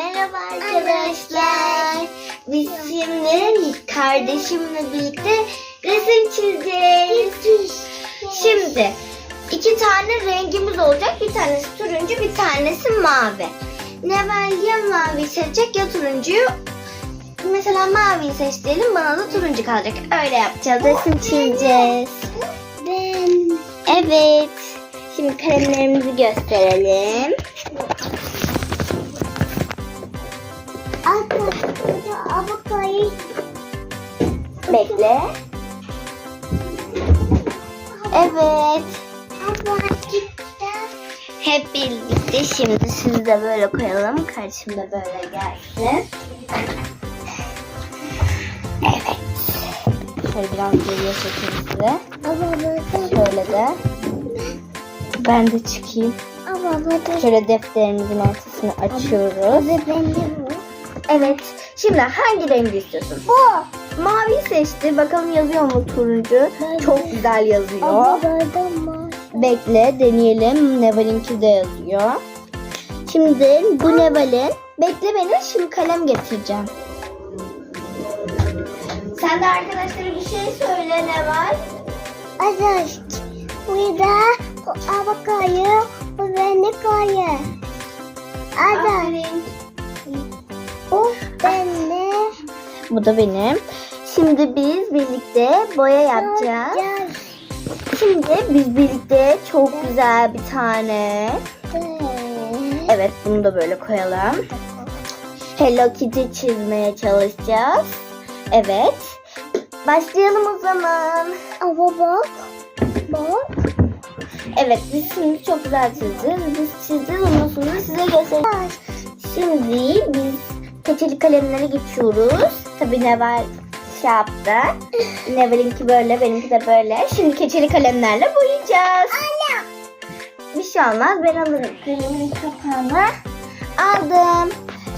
Merhaba arkadaşlar. Biz şimdi kardeşimle birlikte resim çizeceğiz. Şimdi iki tane rengimiz olacak. Bir tanesi turuncu, bir tanesi mavi. Neval ya mavi seçecek ya turuncuyu. Mesela maviyi seç diyelim bana da turuncu kalacak. Öyle yapacağız. Resim çizeceğiz. Ben Evet. Şimdi kalemlerimizi gösterelim. Arkadaşlar Bekle. Evet. Hep birlikte şimdi sizi de böyle koyalım. Karşımda böyle gelsin. Evet. Şöyle biraz geriye çekeyim size. Şöyle de. Ben de çıkayım. Şöyle defterimizin ortasını açıyoruz. Bu. Evet. Şimdi hangi rengi istiyorsun? Bu. Mavi seçti. Bakalım yazıyor mu turuncu? Çok güzel yazıyor. Burada mı? Bekle deneyelim. Neval'inki de yazıyor. Şimdi bu Neval'in. Bekle beni. Şimdi kalem getireceğim. Sen de arkadaşlara bir şey söyle Neval. Arkadaş, burada bu avokayı, bu beni koyu. Arkadaş, Bu da benim. Şimdi biz birlikte boya yapacağız. Şimdi biz birlikte çok güzel bir tane. Evet bunu da böyle koyalım. Hello Kitty çizmeye çalışacağız. Evet. Başlayalım o zaman. Ama bak, bak. Evet biz şimdi çok güzel çizeceğiz. Biz çizeceğiz ondan sonra size göstereceğiz. Şimdi biz keçeli kalemlere geçiyoruz. Tabii Neval şey yaptı. Neval'inki böyle benimki de böyle. Şimdi keçeli kalemlerle boyayacağız. Anne. Bir şey olmaz. Ben alırım. Kalemin kapağını aldım.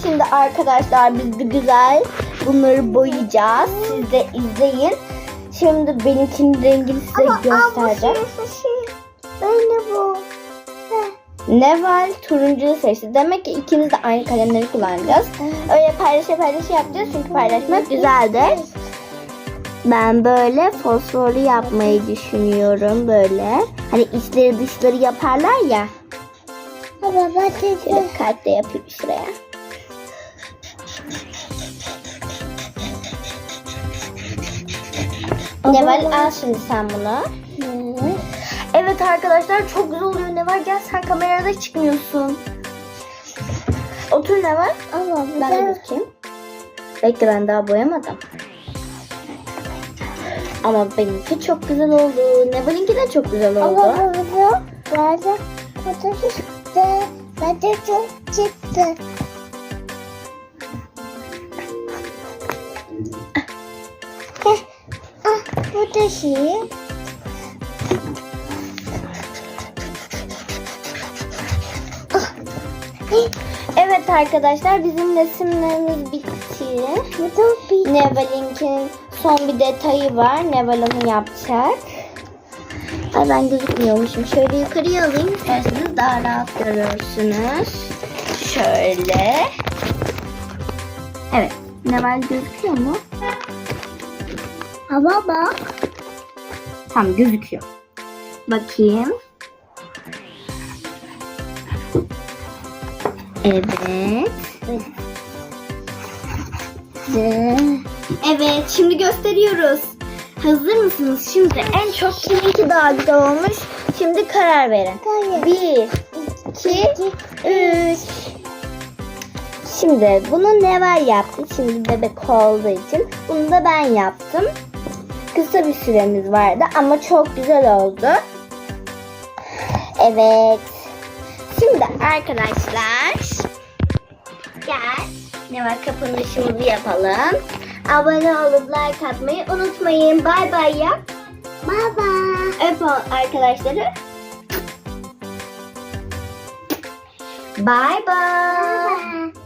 Şimdi arkadaşlar biz bir güzel bunları boyayacağız. Siz de izleyin. Şimdi benimkinin rengini size göstereceğim. Beni bu. Neval turuncuyu seçti. Demek ki ikimiz de aynı kalemleri kullanacağız. Öyle paylaşa paylaşa yapacağız çünkü paylaşmak güzeldir. Ben böyle fosforlu yapmayı düşünüyorum böyle. Hani içleri dışları yaparlar ya. Ama bak Şöyle kalp de yapayım şuraya. Neval al şimdi sen bunu. Evet arkadaşlar çok güzel oluyor Neval. Gel sen kamerada çıkmıyorsun. Otur Neval. Ama Ben de bakayım. Bekle ben daha boyamadım. Ama benimki çok güzel oldu. Neval'inki de çok güzel oldu. Ama burada burada burada çıktı. Burada çok çıktı. Ah bu da şey. Evet arkadaşlar bizim resimlerimiz bitti. Neval'inkinin son bir detayı var. Neval onu yapacak. Ay ben gözükmüyormuşum. Şöyle yukarıya alayım. İsterseniz daha rahat görürsünüz. Şöyle. Evet. Neval gözüküyor mu? ama bak. Tam gözüküyor. Bakayım. Evet. Evet, şimdi gösteriyoruz. Hazır mısınız? Şimdi en çok kiminki daha güzel olmuş. Şimdi karar verin. Bir, iki, üç. Şimdi bunu Neval yaptı. Şimdi bebek olduğu için. Bunu da ben yaptım. Kısa bir süremiz vardı ama çok güzel oldu. Evet. Şimdi arkadaşlar gel Neval kapanışımızı yapalım. Abone olup like atmayı unutmayın. Bay bay yap. Baba. Öp o- arkadaşları. Bye. Bye.